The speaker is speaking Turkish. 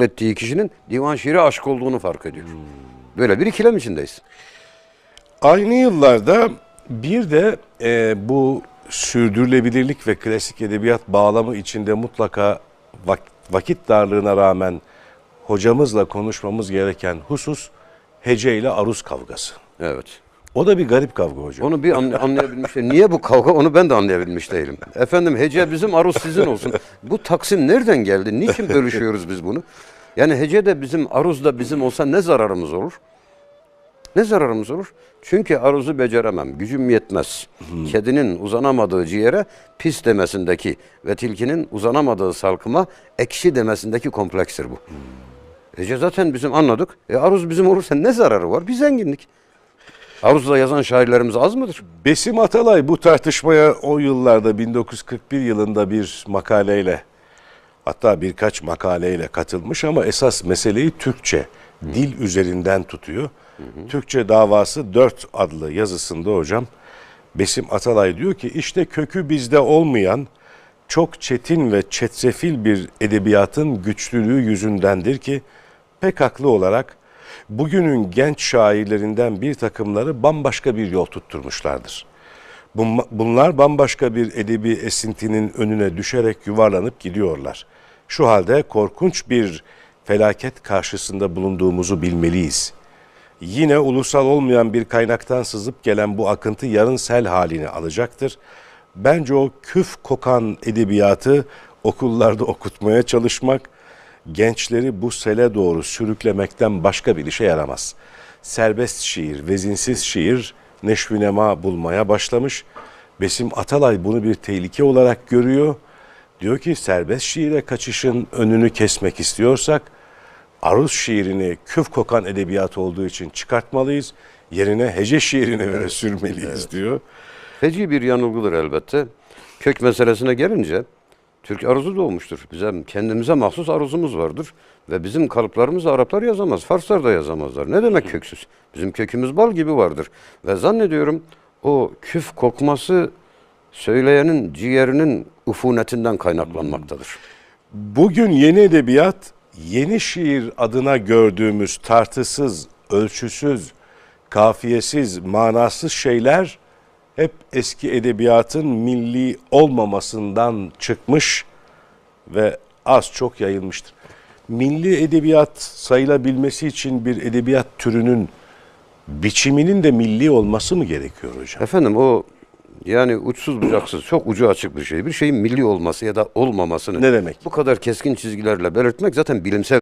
naklettiği kişinin divan şiiri aşık olduğunu fark ediyor. Böyle bir ikilem içindeyiz. Aynı yıllarda bir de e, bu sürdürülebilirlik ve klasik edebiyat bağlamı içinde mutlaka vak- vakit darlığına rağmen hocamızla konuşmamız gereken husus hece ile aruz kavgası. Evet. O da bir garip kavga hocam. Onu bir anlay- anlayabilmiş değilim. Niye bu kavga onu ben de anlayabilmiş değilim. Efendim hece bizim aruz sizin olsun. Bu taksim nereden geldi? Niçin bölüşüyoruz biz bunu? Yani hece de bizim aruz da bizim olsa ne zararımız olur? Ne zararımız olur? Çünkü aruzu beceremem, gücüm yetmez. Kedinin uzanamadığı ciğere pis demesindeki ve tilkinin uzanamadığı salkıma ekşi demesindeki komplekstir bu. Hece zaten bizim anladık. E aruz bizim olursa ne zararı var? Bir zenginlik. Aruz'da yazan şairlerimiz az mıdır? Besim Atalay bu tartışmaya o yıllarda 1941 yılında bir makaleyle hatta birkaç makaleyle katılmış ama esas meseleyi Türkçe, dil üzerinden tutuyor. Türkçe davası 4 adlı yazısında hocam Besim Atalay diyor ki işte kökü bizde olmayan çok çetin ve çetrefil bir edebiyatın güçlülüğü yüzündendir ki pek haklı olarak bugünün genç şairlerinden bir takımları bambaşka bir yol tutturmuşlardır. Bun- Bunlar bambaşka bir edebi esintinin önüne düşerek yuvarlanıp gidiyorlar. Şu halde korkunç bir felaket karşısında bulunduğumuzu bilmeliyiz. Yine ulusal olmayan bir kaynaktan sızıp gelen bu akıntı yarın sel halini alacaktır. Bence o küf kokan edebiyatı okullarda okutmaya çalışmak, gençleri bu sele doğru sürüklemekten başka bir işe yaramaz. Serbest şiir, vezinsiz şiir neşvinema bulmaya başlamış. Besim Atalay bunu bir tehlike olarak görüyor. Diyor ki serbest şiire kaçışın önünü kesmek istiyorsak aruz şiirini küf kokan edebiyat olduğu için çıkartmalıyız. Yerine hece şiirine öne sürmeliyiz diyor. Feci bir yanılgıdır elbette. Kök meselesine gelince Türk aruzu doğmuştur. Bizim kendimize mahsus aruzumuz vardır. Ve bizim kalıplarımızı Araplar yazamaz, Farslar da yazamazlar. Ne demek köksüz? Bizim kökümüz bal gibi vardır. Ve zannediyorum o küf kokması söyleyenin ciğerinin ufunetinden kaynaklanmaktadır. Bugün yeni edebiyat, yeni şiir adına gördüğümüz tartısız, ölçüsüz, kafiyesiz, manasız şeyler hep eski edebiyatın milli olmamasından çıkmış ve az çok yayılmıştır. Milli edebiyat sayılabilmesi için bir edebiyat türünün biçiminin de milli olması mı gerekiyor hocam? Efendim o yani uçsuz bucaksız çok ucu açık bir şey. Bir şeyin milli olması ya da olmamasını Ne demek? bu kadar keskin çizgilerle belirtmek zaten bilimsel